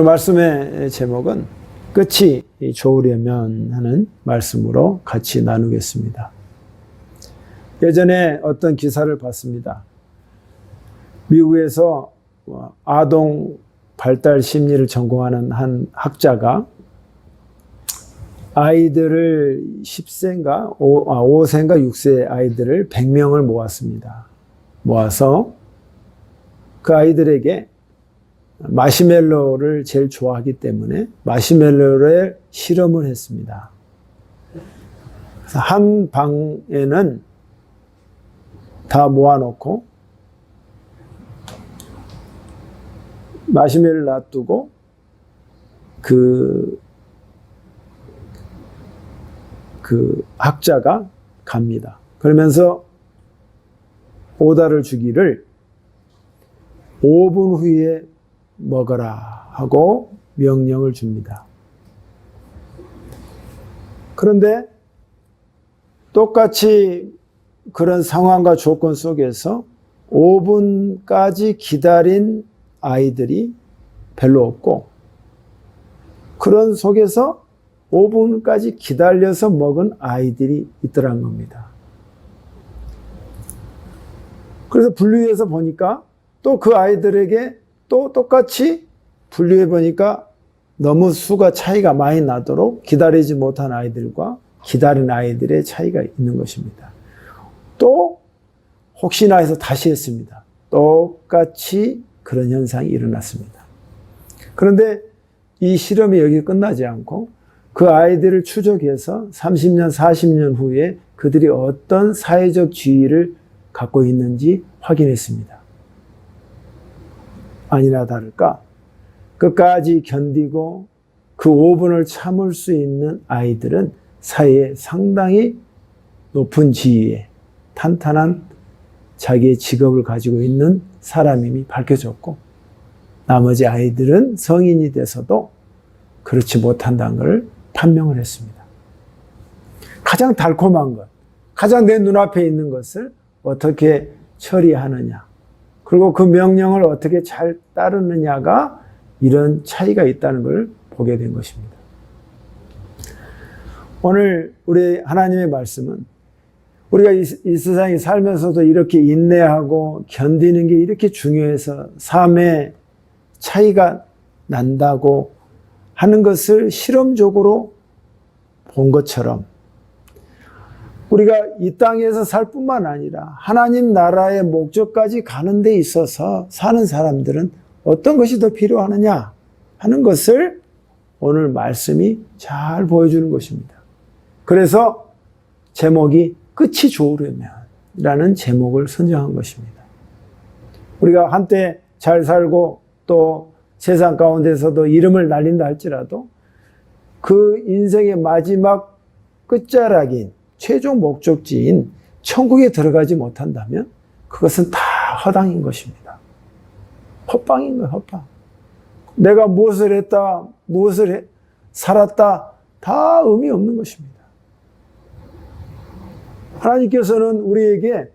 말씀의 제목은 끝이 좋으려면 하는 말씀으로 같이 나누겠습니다. 예전에 어떤 기사를 봤습니다. 미국에서 아동 발달 심리를 전공하는 한 학자가 아이들을 10세인가 5, 세인가 6세 아이들을 100명을 모았습니다. 모아서 그 아이들에게 마시멜로를 제일 좋아하기 때문에 마시멜로를 실험을 했습니다. 한 방에는 다 모아놓고 마시멜을 놔두고 그, 그 학자가 갑니다. 그러면서 오다를 주기를 5분 후에 먹어라 하고 명령을 줍니다. 그런데 똑같이 그런 상황과 조건 속에서 5분까지 기다린 아이들이 별로 없고 그런 속에서 5분까지 기다려서 먹은 아이들이 있더란 겁니다. 그래서 분류해서 보니까 또 그 아이들에게 또 똑같이 분류해 보니까 너무 수가 차이가 많이 나도록 기다리지 못한 아이들과 기다린 아이들의 차이가 있는 것입니다. 또 혹시나 해서 다시 했습니다. 똑같이 그런 현상이 일어났습니다. 그런데 이 실험이 여기 끝나지 않고 그 아이들을 추적해서 30년, 40년 후에 그들이 어떤 사회적 지위를 갖고 있는지 확인했습니다. 아니나 다를까 끝까지 견디고 그 5분을 참을 수 있는 아이들은 사회에 상당히 높은 지위에 탄탄한 자기의 직업을 가지고 있는 사람임이 밝혀졌고 나머지 아이들은 성인이 돼서도 그렇지 못한다는 것을 판명을 했습니다. 가장 달콤한 것, 가장 내 눈앞에 있는 것을 어떻게 처리하느냐. 그리고 그 명령을 어떻게 잘 따르느냐가 이런 차이가 있다는 걸 보게 된 것입니다. 오늘 우리 하나님의 말씀은 우리가 이, 이 세상에 살면서도 이렇게 인내하고 견디는 게 이렇게 중요해서 삶의 차이가 난다고 하는 것을 실험적으로 본 것처럼 우리가 이 땅에서 살 뿐만 아니라 하나님 나라의 목적까지 가는 데 있어서 사는 사람들은 어떤 것이 더 필요하느냐 하는 것을 오늘 말씀이 잘 보여주는 것입니다. 그래서 제목이 끝이 좋으려면 라는 제목을 선정한 것입니다. 우리가 한때 잘 살고 또 세상 가운데서도 이름을 날린다 할지라도 그 인생의 마지막 끝자락인 최종 목적지인 천국에 들어가지 못한다면 그것은 다 허당인 것입니다. 헛방인 거예요, 헛방. 내가 무엇을 했다, 무엇을 해, 살았다, 다 의미 없는 것입니다. 하나님께서는 우리에게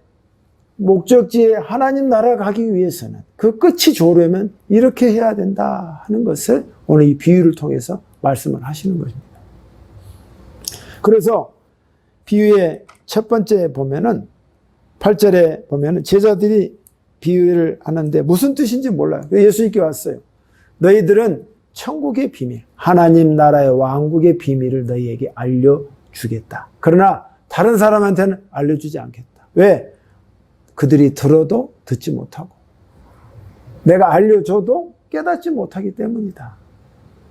목적지에 하나님 나라 가기 위해서는 그 끝이 좋으려면 이렇게 해야 된다 하는 것을 오늘 이 비유를 통해서 말씀을 하시는 것입니다. 그래서 비유의 첫 번째 보면은 8절에 보면은 제자들이 비유를 하는데 무슨 뜻인지 몰라요. 예수님께 왔어요. 너희들은 천국의 비밀, 하나님 나라의 왕국의 비밀을 너희에게 알려주겠다. 그러나 다른 사람한테는 알려주지 않겠다. 왜? 그들이 들어도 듣지 못하고 내가 알려줘도 깨닫지 못하기 때문이다.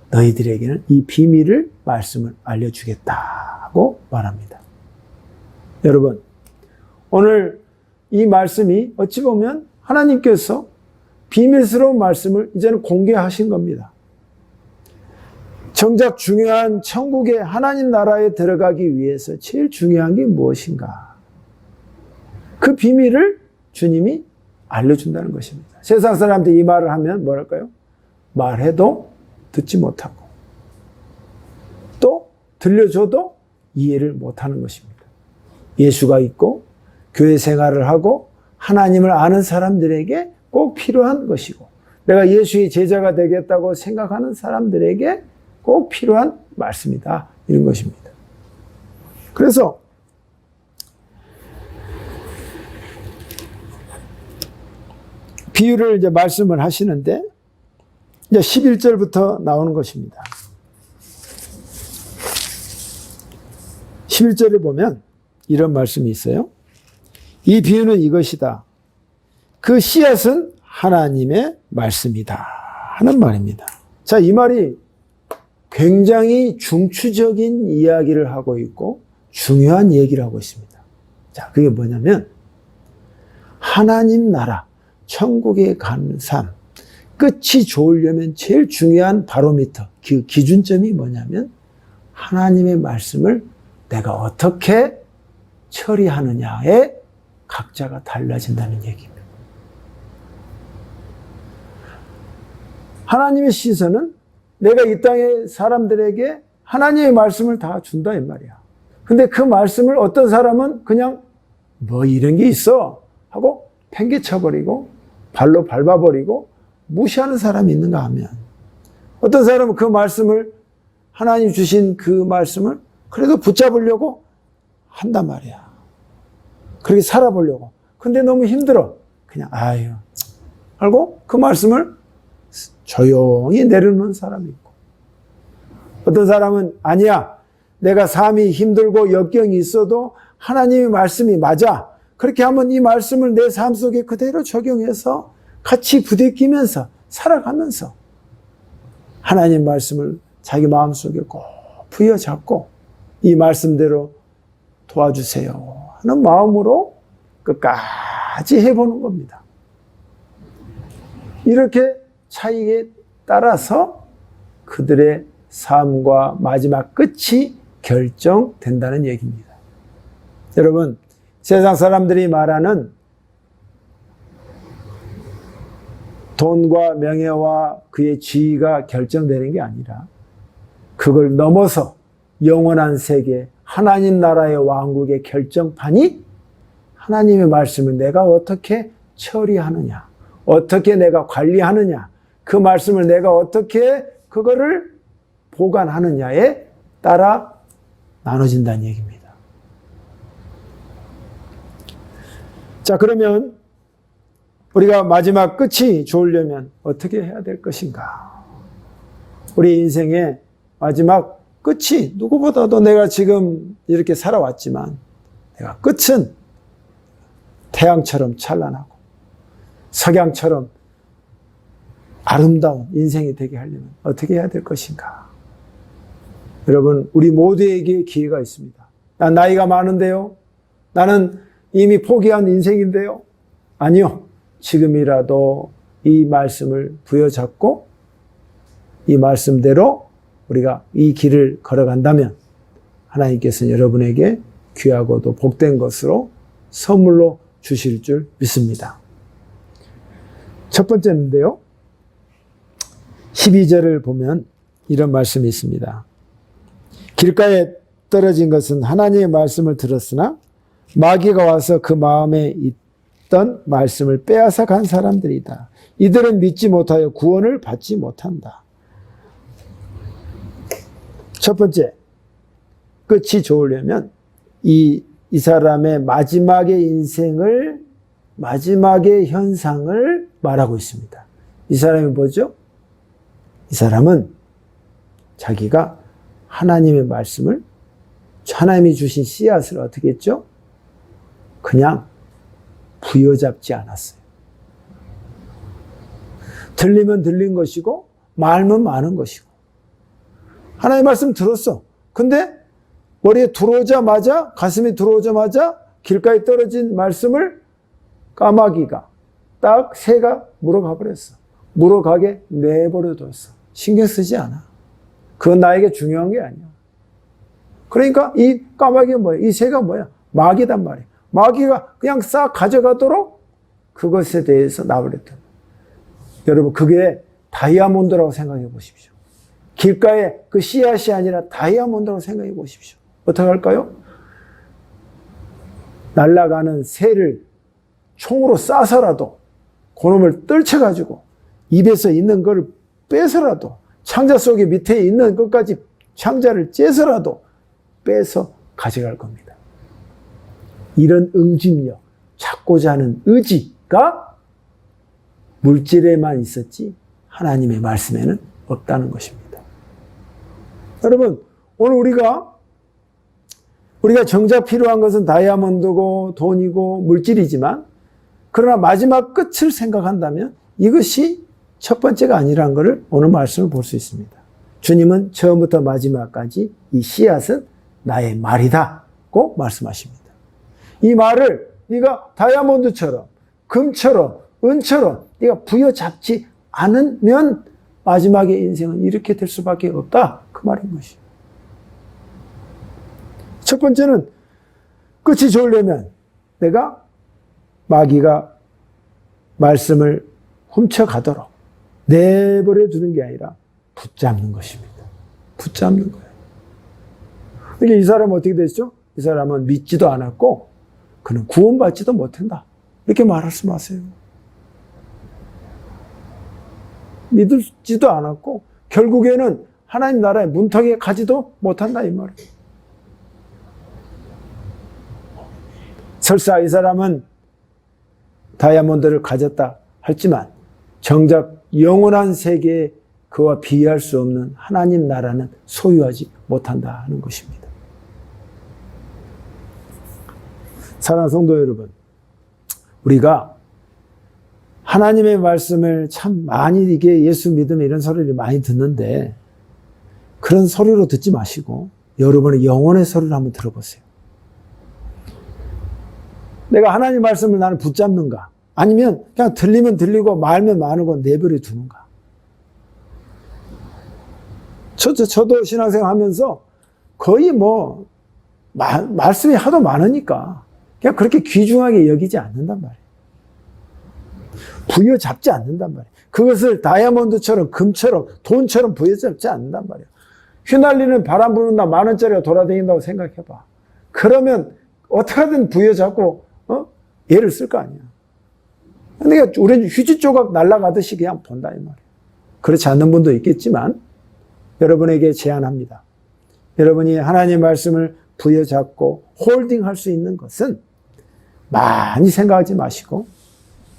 너희들에게는 이 비밀을 말씀을 알려주겠다고 말합니다. 여러분, 오늘 이 말씀이 어찌 보면 하나님께서 비밀스러운 말씀을 이제는 공개하신 겁니다. 정작 중요한 천국의 하나님 나라에 들어가기 위해서 제일 중요한 게 무엇인가? 그 비밀을 주님이 알려준다는 것입니다. 세상 사람들이 이 말을 하면 뭐랄까요? 말해도 듣지 못하고 또 들려줘도 이해를 못하는 것입니다. 예수가 있고 교회 생활을 하고 하나님을 아는 사람들에게 꼭 필요한 것이고 내가 예수의 제자가 되겠다고 생각하는 사람들에게 꼭 필요한 말씀이다. 이런 것입니다. 그래서 비유를 이제 말씀을 하시는데 이제 11절부터 나오는 것입니다. 11절에 보면 이런 말씀이 있어요. 이 비유는 이것이다. 그 씨앗은 하나님의 말씀이다. 하는 말입니다. 자, 이 말이 굉장히 중추적인 이야기를 하고 있고 중요한 얘기를 하고 있습니다. 자, 그게 뭐냐면 하나님 나라, 천국에 가는 삶, 끝이 좋으려면 제일 중요한 바로미터, 그 기준점이 뭐냐면 하나님의 말씀을 내가 어떻게 처리하느냐에 각자가 달라진다는 얘기입니다. 하나님의 시선은 내가 이 땅의 사람들에게 하나님의 말씀을 다 준다 이 말이야. 근데 그 말씀을 어떤 사람은 그냥 뭐 이런 게 있어 하고 팽개쳐 버리고 발로 밟아 버리고 무시하는 사람이 있는가 하면 어떤 사람은 그 말씀을 하나님 주신 그 말씀을 그래도 붙잡으려고 한단 말이야. 그렇게 살아보려고. 근데 너무 힘들어. 그냥 아유 알고 그 말씀을 조용히 내려놓는 사람이 있고 어떤 사람은 아니야 내가 삶이 힘들고 역경이 있어도 하나님의 말씀이 맞아 그렇게 하면 이 말씀을 내 삶 속에 그대로 적용해서 같이 부대끼면서 살아가면서 하나님 말씀을 자기 마음속에 꼭 부여잡고 이 말씀대로 도와주세요 하는 마음으로 끝까지 해보는 겁니다. 이렇게 차이에 따라서 그들의 삶과 마지막 끝이 결정된다는 얘기입니다. 여러분, 세상 사람들이 말하는 돈과 명예와 그의 지위가 결정되는 게 아니라 그걸 넘어서 영원한 세계, 하나님 나라의 왕국의 결정판이 하나님의 말씀을 내가 어떻게 처리하느냐, 어떻게 내가 관리하느냐, 그 말씀을 내가 어떻게 그거를 보관하느냐에 따라 나눠진다는 얘기입니다. 자, 그러면 우리가 마지막 끝이 좋으려면 어떻게 해야 될 것인가? 우리 인생의 마지막 끝이 누구보다도 내가 지금 이렇게 살아왔지만 내가 끝은 태양처럼 찬란하고 석양처럼 아름다운 인생이 되게 하려면 어떻게 해야 될 것인가? 여러분, 우리 모두에게 기회가 있습니다. 난 나이가 많은데요. 나는 이미 포기한 인생인데요. 아니요. 지금이라도 이 말씀을 부여잡고 이 말씀대로 우리가 이 길을 걸어간다면 하나님께서는 여러분에게 귀하고도 복된 것으로 선물로 주실 줄 믿습니다. 첫 번째인데요. 12절을 보면 이런 말씀이 있습니다. 길가에 떨어진 것은 하나님의 말씀을 들었으나 마귀가 와서 그 마음에 있던 말씀을 빼앗아 간 사람들이다. 이들은 믿지 못하여 구원을 받지 못한다. 첫 번째, 끝이 좋으려면 이, 이 사람의 마지막의 인생을, 마지막의 현상을 말하고 있습니다. 이 사람이 뭐죠? 이 사람은 자기가 하나님의 말씀을 하나님이 주신 씨앗을 어떻게 했죠? 그냥 부여잡지 않았어요. 들리면 들린 것이고 말면 많은 것이고 하나님의 말씀 들었어. 근데 머리에 들어오자마자 가슴에 들어오자마자 길가에 떨어진 말씀을 까마귀가 딱 새가 물어가 버렸어. 물어가게 내버려 뒀어. 신경 쓰지 않아. 그건 나에게 중요한 게 아니야. 그러니까 이 까마귀가 뭐야? 이 새가 뭐야? 마귀단 말이야. 마귀가 그냥 싹 가져가도록 그것에 대해서 나버렸다. 여러분, 그게 다이아몬드라고 생각해 보십시오. 길가에 그 씨앗이 아니라 다이아몬드라고 생각해 보십시오. 어떻게 할까요? 날아가는 새를 총으로 쏴서라도 그놈을 떨쳐가지고 입에서 있는 걸 빼서라도 창자 속에 밑에 있는 것까지 창자를 째서라도 빼서 가져갈 겁니다. 이런 응집력, 찾고자 하는 의지가 물질에만 있었지 하나님의 말씀에는 없다는 것입니다. 여러분, 오늘 우리가 우리가 정작 필요한 것은 다이아몬드고 돈이고 물질이지만 그러나 마지막 끝을 생각한다면 이것이 첫 번째가 아니라는 것을 오늘 말씀을 볼 수 있습니다. 주님은 처음부터 마지막까지 이 씨앗은 나의 말이다고 말씀하십니다. 이 말을 네가 다이아몬드처럼 금처럼 은처럼 네가 부여잡지 않으면 마지막의 인생은 이렇게 될 수밖에 없다. 그 말인 것이죠. 첫 번째는 끝이 좋으려면 내가 마귀가 말씀을 훔쳐가도록 내버려 두는 게 아니라 붙잡는 것입니다. 붙잡는 거예요. 이게 이 사람은 어떻게 됐죠? 이 사람은 믿지도 않았고 그는 구원받지도 못한다. 이렇게 말씀하세요. 믿지도 않았고 결국에는 하나님 나라의 문턱에 가지도 못한다 이 말이에요. 설사 이 사람은 다이아몬드를 가졌다 할지만 정작 영원한 세계에 그와 비할 수 없는 하나님 나라는 소유하지 못한다 하는 것입니다. 사랑하는 성도 여러분, 우리가 하나님의 말씀을 참 많이 이게 예수 믿음 이런 소리를 많이 듣는데 그런 소리로 듣지 마시고 여러분의 영혼의 소리를 한번 들어보세요. 내가 하나님 말씀을 나는 붙잡는가? 아니면 그냥 들리면 들리고 말면 많고 내버려 두는가? 저, 저, 저도 신앙생활 하면서 거의 뭐, 마, 말씀이 하도 많으니까 그냥 그렇게 귀중하게 여기지 않는단 말이에요. 부여잡지 않는단 말이에요. 그것을 다이아몬드처럼 금처럼 돈처럼 부여잡지 않는단 말이에요. 휘날리는 바람 부는 나만 원짜리가 돌아다닌다고 생각해봐. 그러면 어떻게든 부여잡고 어? 얘를 쓸 거 아니야. 근데 우리는 휴지 조각 날아가듯이 그냥 본다 이 말이에요. 그렇지 않는 분도 있겠지만 여러분에게 제안합니다. 여러분이 하나님의 말씀을 부여잡고 홀딩할 수 있는 것은 많이 생각하지 마시고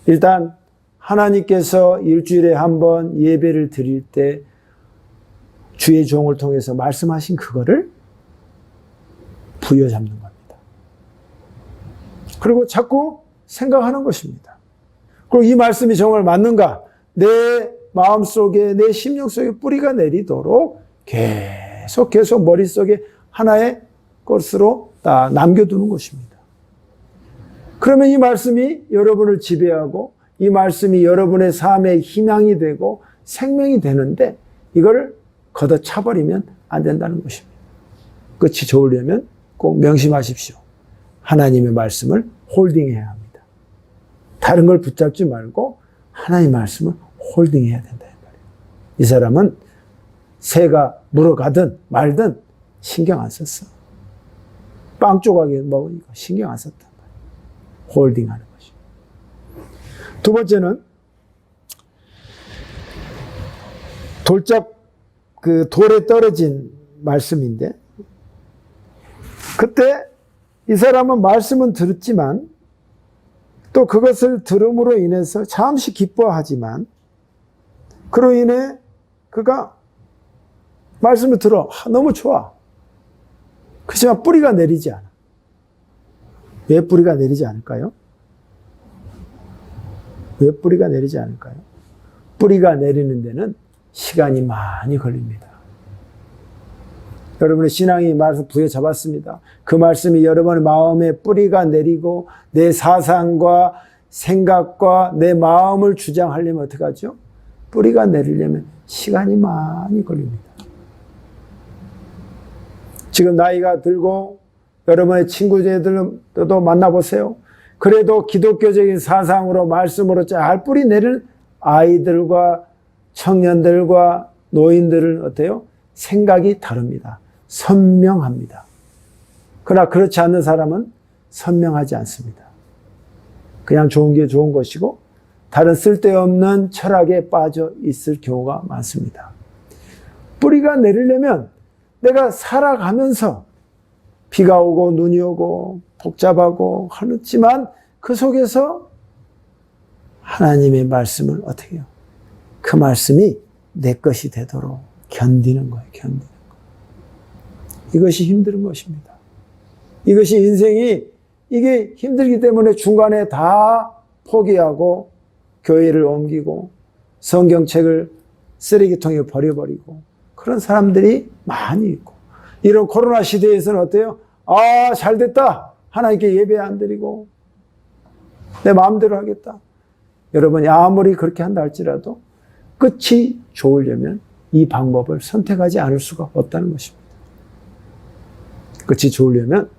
일단 하나님께서 일주일에 한 번 예배를 드릴 때 주의 종을 통해서 말씀하신 그거를 부여잡는 겁니다. 그리고 자꾸 생각하는 것입니다. 그리고 이 말씀이 정말 맞는가? 내 마음 속에, 내 심령 속에 뿌리가 내리도록 계속 계속 머릿속에 하나의 것으로 다 남겨두는 것입니다. 그러면 이 말씀이 여러분을 지배하고 이 말씀이 여러분의 삶의 희망이 되고 생명이 되는데 이걸 걷어차버리면 안 된다는 것입니다. 끝이 좋으려면 꼭 명심하십시오. 하나님의 말씀을 홀딩해야 합니다. 다른 걸 붙잡지 말고 하나님의 말씀을 홀딩해야 된다. 이 사람은 새가 물어가든 말든 신경 안 썼어. 빵 조각이 먹으니까 신경 안 말이야. 홀딩하는 것이. 두 번째는 돌잡 그 돌에 떨어진 말씀인데 그때 이 사람은 말씀은 들었지만 또 그것을 들음으로 인해서 잠시 기뻐하지만 그로 인해 그가 말씀을 들어 아, 너무 좋아. 그렇지만 뿌리가 내리지 않아. 왜 뿌리가 내리지 않을까요? 왜 뿌리가 내리지 않을까요? 뿌리가 내리는 데는 시간이 많이 걸립니다. 여러분의 신앙이 말씀 부여잡았습니다. 그 말씀이 여러분의 마음에 뿌리가 내리고 내 사상과 생각과 내 마음을 주장하려면 어떡하죠? 뿌리가 내리려면 시간이 많이 걸립니다. 지금 나이가 들고 여러분의 친구들도 만나보세요. 그래도 기독교적인 사상으로 말씀으로 잘 뿌리 내릴 아이들과 청년들과 노인들은 어때요? 생각이 다릅니다. 선명합니다. 그러나 그렇지 않는 사람은 선명하지 않습니다. 그냥 좋은 게 좋은 것이고 다른 쓸데없는 철학에 빠져 있을 경우가 많습니다. 뿌리가 내리려면 내가 살아가면서 비가 오고 눈이 오고 복잡하고 하지만 그 속에서 하나님의 말씀을 어떻게 해요? 그 말씀이 내 것이 되도록 견디는 거예요. 견디는 거. 이것이 힘든 것입니다. 이것이 인생이 이게 힘들기 때문에 중간에 다 포기하고 교회를 옮기고 성경책을 쓰레기통에 버려버리고 그런 사람들이 많이 있고 이런 코로나 시대에서는 어때요? 아, 잘 됐다. 하나님께 예배 안 드리고 내 마음대로 하겠다. 여러분이 아무리 그렇게 한다 할지라도 끝이 좋으려면 이 방법을 선택하지 않을 수가 없다는 것입니다. 끝이 좋으려면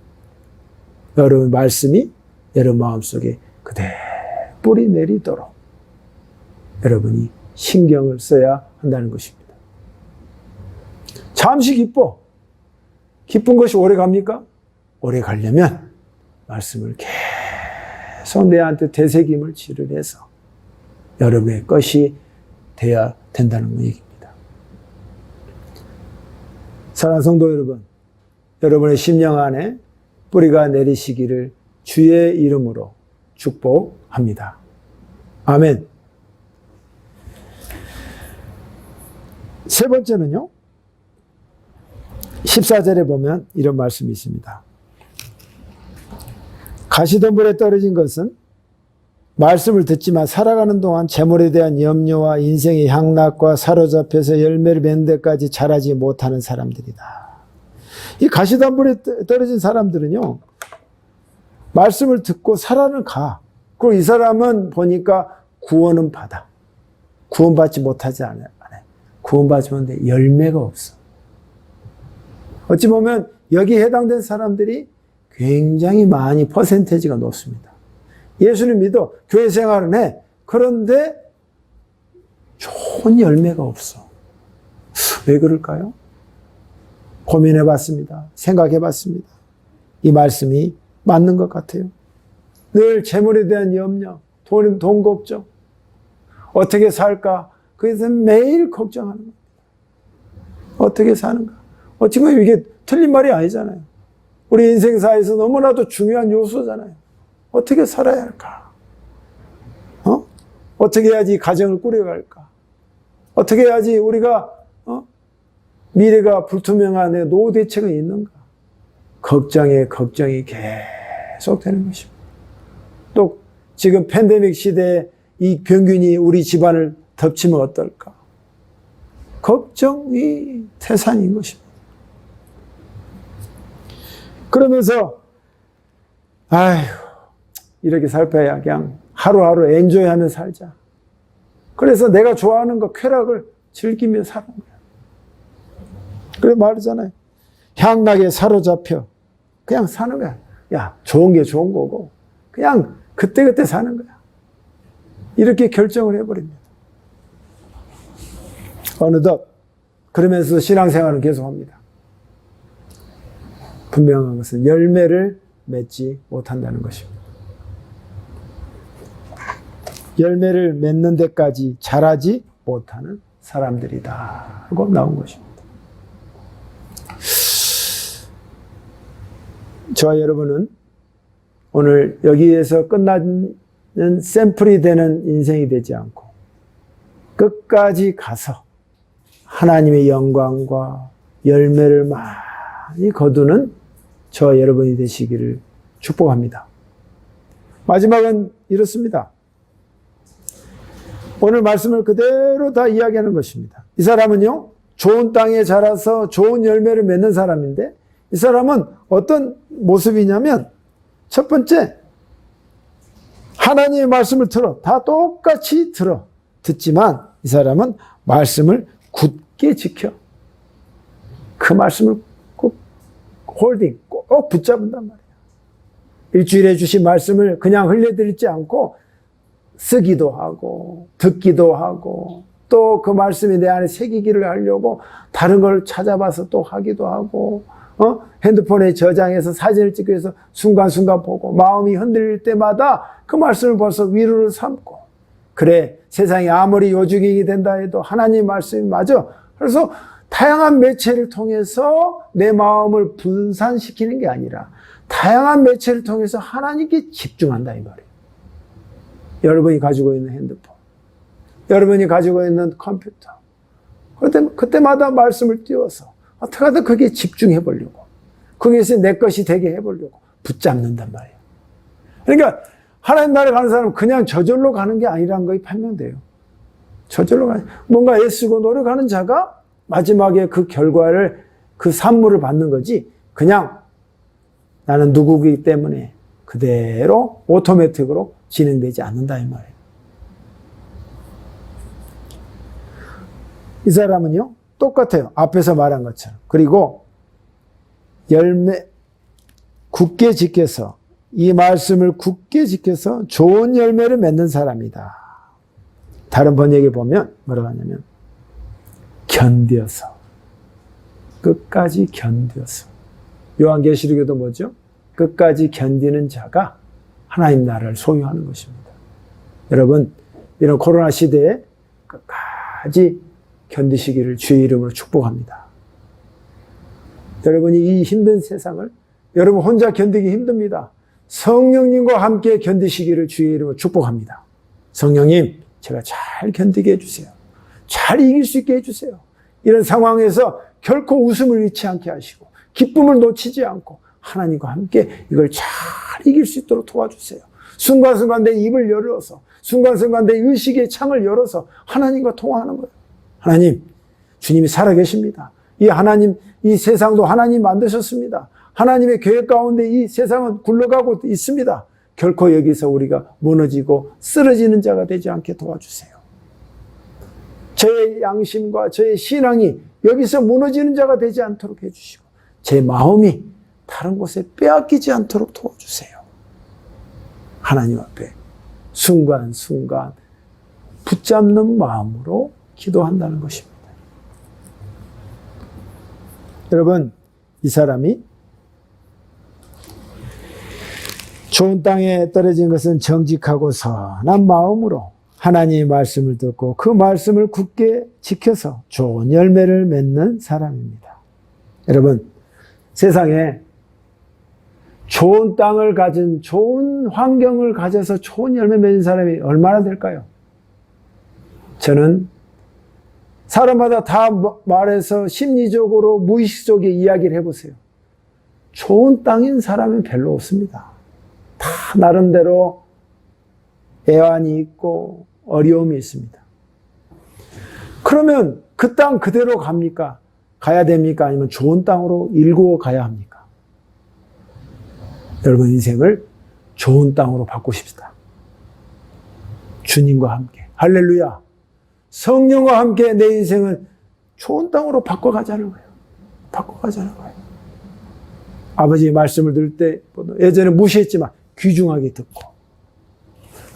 여러분 말씀이 여러분 마음속에 그대로 뿌리 내리도록 여러분이 신경을 써야 한다는 것입니다. 잠시 기뻐. 기쁜 것이 오래 갑니까? 오래 가려면 말씀을 계속 내한테 되새김을 지르해서 여러분의 것이 돼야 된다는 얘기입니다. 사랑하는 성도 여러분, 여러분의 심령 안에 뿌리가 내리시기를 주의 이름으로 축복합니다. 아멘. 세 번째는요. 14절에 보면 이런 말씀이 있습니다. 가시덤불에 떨어진 것은 말씀을 듣지만 살아가는 동안 재물에 대한 염려와 인생의 향락과 사로잡혀서 열매를 맺는 데까지 자라지 못하는 사람들이다. 이 가시덤불에 떨어진 사람들은요, 말씀을 듣고 살아는 가. 그리고 이 사람은 보니까 구원은 받아. 구원받지 못하지 않아. 못하는데 열매가 없어. 어찌 보면 여기에 해당된 사람들이 굉장히 많이 퍼센테이지가 높습니다. 예수님 믿어 교회 생활은 해. 그런데 좋은 열매가 없어. 왜 그럴까요? 고민해 봤습니다. 생각해 봤습니다. 이 말씀이 맞는 것 같아요. 늘 재물에 대한 염려, 돈, 돈 걱정, 어떻게 살까? 그래서 매일 걱정하는 겁니다. 어떻게 사는가? 어찌 보면 이게 틀린 말이 아니잖아요. 우리 인생사에서 너무나도 중요한 요소잖아요. 어떻게 살아야 할까? 어? 어떻게 해야지 가정을 꾸려갈까? 어떻게 해야지 우리가 어? 미래가 불투명한 노후 대책은 있는가? 걱정에 걱정이 계속 되는 것입니다. 또 지금 팬데믹 시대에 이 병균이 우리 집안을 덮치면 어떨까? 걱정이 태산인 것입니다. 그러면서 아휴 이렇게 살펴야 그냥 하루하루 엔조이하며 살자. 그래서 내가 좋아하는 거 쾌락을 즐기며 사는 거야. 그래 말하잖아요. 향락에 사로잡혀 그냥 사는 거야. 야 좋은 게 좋은 거고 그냥 그때그때 사는 거야. 이렇게 결정을 해버립니다. 어느덧 그러면서 신앙생활을 계속합니다. 분명한 것은 열매를 맺지 못한다는 것입니다. 열매를 맺는 데까지 자라지 못하는 사람들이다. 하고 나온 것입니다. 저와 여러분은 오늘 여기에서 끝나는 샘플이 되는 인생이 되지 않고 끝까지 가서 하나님의 영광과 열매를 많이 거두는 저와 여러분이 되시기를 축복합니다. 마지막은 이렇습니다. 오늘 말씀을 그대로 다 이야기하는 것입니다. 이 사람은요, 좋은 땅에 자라서 좋은 열매를 맺는 사람인데, 이 사람은 어떤 모습이냐면, 첫 번째, 하나님의 말씀을 들어. 다 똑같이 들어. 듣지만, 이 사람은 말씀을 굳게 지켜. 그 말씀을 꼭 홀딩, 꼭 붙잡는단 말이야. 일주일에 주신 말씀을 그냥 흘려드리지 않고 쓰기도 하고 듣기도 하고 또 그 말씀이 내 안에 새기기를 하려고 다른 걸 찾아봐서 또 하기도 하고 어? 핸드폰에 저장해서 사진을 찍기 위해서 순간순간 보고 마음이 흔들릴 때마다 그 말씀을 벌써 위로를 삼고 그래, 세상이 아무리 요주경이 된다 해도 하나님 말씀이 맞아. 그래서 다양한 매체를 통해서 내 마음을 분산시키는 게 아니라 다양한 매체를 통해서 하나님께 집중한다 이 말이에요. 여러분이 가지고 있는 핸드폰, 여러분이 가지고 있는 컴퓨터, 그때, 그때마다 말씀을 띄워서 어떻게든 그게 집중해 보려고, 거기에서 내 것이 되게 해 보려고 붙잡는단 말이에요. 그러니까 하나님 나라에 가는 사람은 그냥 저절로 가는 게 아니라는 것이 판명돼요. 저절로 가는, 뭔가 애쓰고 노력하는 자가 마지막에 그 결과를, 그 산물을 받는 거지, 그냥 나는 누구기 때문에 그대로 오토매틱으로 진행되지 않는다 이 말이에요. 이 사람은요 똑같아요. 앞에서 말한 것처럼. 그리고 열매 굳게 지켜서 이 말씀을 굳게 지켜서 좋은 열매를 맺는 사람이다. 다른 번역에 보면 뭐라고 하냐면 견뎌서 끝까지 견뎌서 요한계시록에도 뭐죠? 끝까지 견디는 자가 하나님 나라를 소유하는 것입니다. 여러분, 이런 코로나 시대에 끝까지 견디시기를 주의 이름으로 축복합니다. 여러분이 이 힘든 세상을 여러분 혼자 견디기 힘듭니다. 성령님과 함께 견디시기를 주의 이름으로 축복합니다. 성령님, 제가 잘 견디게 해주세요. 잘 이길 수 있게 해주세요. 이런 상황에서 결코 웃음을 잃지 않게 하시고, 기쁨을 놓치지 않고, 하나님과 함께 이걸 잘 이길 수 있도록 도와주세요. 순간순간 내 입을 열어서, 순간순간 내 의식의 창을 열어서 하나님과 통화하는 거예요. 하나님, 주님이 살아계십니다. 이 하나님, 이 세상도 하나님 만드셨습니다. 하나님의 계획 가운데 이 세상은 굴러가고 있습니다. 결코 여기서 우리가 무너지고 쓰러지는 자가 되지 않게 도와주세요. 저의 양심과 저의 신앙이 여기서 무너지는 자가 되지 않도록 해주시고, 제 마음이 다른 곳에 빼앗기지 않도록 도와주세요. 하나님 앞에 순간순간 붙잡는 마음으로 기도한다는 것입니다. 여러분, 이 사람이 좋은 땅에 떨어진 것은 정직하고 선한 마음으로 하나님의 말씀을 듣고 그 말씀을 굳게 지켜서 좋은 열매를 맺는 사람입니다. 여러분, 세상에 좋은 땅을 가진 좋은 환경을 가져서 좋은 열매 맺는 사람이 얼마나 될까요? 저는 사람마다 다 말해서 심리적으로 무의식 속에 이야기를 해보세요. 좋은 땅인 사람은 별로 없습니다. 다 나름대로 애환이 있고 어려움이 있습니다. 그러면 그 땅 그대로 갑니까? 가야 됩니까? 아니면 좋은 땅으로 일구어 가야 합니까? 여러분 인생을 좋은 땅으로 바꾸십시다. 주님과 함께. 할렐루야. 성령과 함께 내 인생을 좋은 땅으로 바꿔가자는 거예요. 바꿔가자는 거예요. 아버지의 말씀을 들을 때, 예전에 무시했지만 귀중하게 듣고,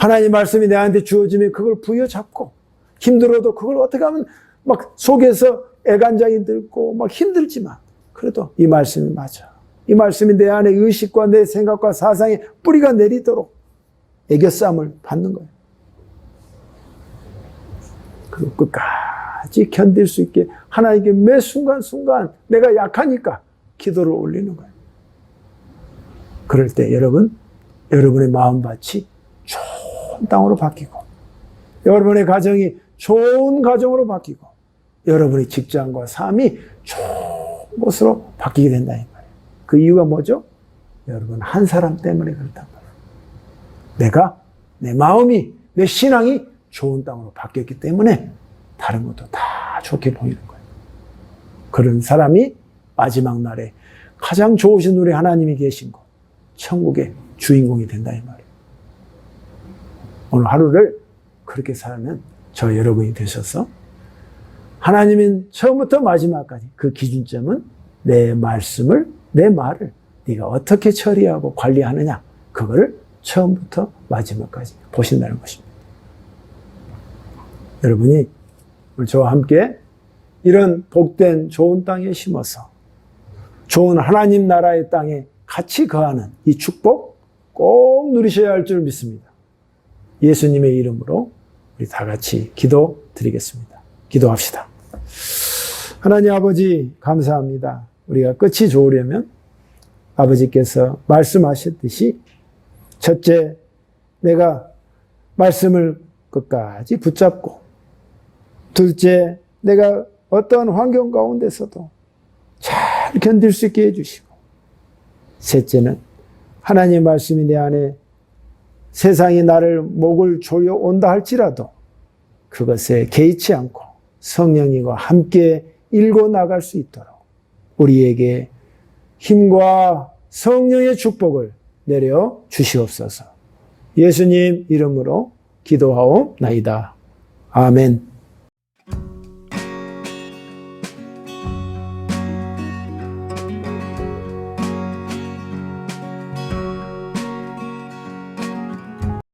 하나님 말씀이 내한테 주어지면 그걸 부여잡고, 힘들어도 그걸 어떻게 하면 막 속에서 애간장이 들고 막 힘들지만, 그래도 이 말씀이 맞아. 이 말씀이 내 안에 의식과 내 생각과 사상에 뿌리가 내리도록 애교싸움을 받는 거예요. 그리고 끝까지 견딜 수 있게 하나님께 매 순간순간 내가 약하니까 기도를 올리는 거예요. 그럴 때 여러분, 여러분의 마음밭이 좋은 땅으로 바뀌고, 여러분의 가정이 좋은 가정으로 바뀌고, 여러분의 직장과 삶이 좋은 곳으로 바뀌게 된다. 그 이유가 뭐죠? 여러분, 한 사람 때문에 그렇단 말이에요. 내가, 내 마음이, 내 신앙이 좋은 땅으로 바뀌었기 때문에 다른 것도 다 좋게 보이는 거예요. 그런 사람이 마지막 날에 가장 좋으신 우리 하나님이 계신 곳, 천국의 주인공이 된다 이 말이에요. 오늘 하루를 그렇게 살면 저 여러분이 되셔서 하나님은 처음부터 마지막까지 그 기준점은 내 말씀을 내 말을 네가 어떻게 처리하고 관리하느냐 그거를 처음부터 마지막까지 보신다는 것입니다. 여러분이 저와 함께 이런 복된 좋은 땅에 심어서 좋은 하나님 나라의 땅에 같이 거하는 이 축복 꼭 누리셔야 할 줄 믿습니다. 예수님의 이름으로 우리 다 같이 기도 드리겠습니다. 기도합시다. 하나님 아버지 감사합니다. 우리가 끝이 좋으려면 아버지께서 말씀하셨듯이 첫째 내가 말씀을 끝까지 붙잡고 둘째 내가 어떠한 환경 가운데서도 잘 견딜 수 있게 해주시고 셋째는 하나님 말씀이 내 안에 세상이 나를 목을 조여 온다 할지라도 그것에 개의치 않고 성령님과 함께 일고 나갈 수 있도록 우리에게 힘과 성령의 축복을 내려 주시옵소서. 예수님 이름으로 기도하옵나이다. 아멘.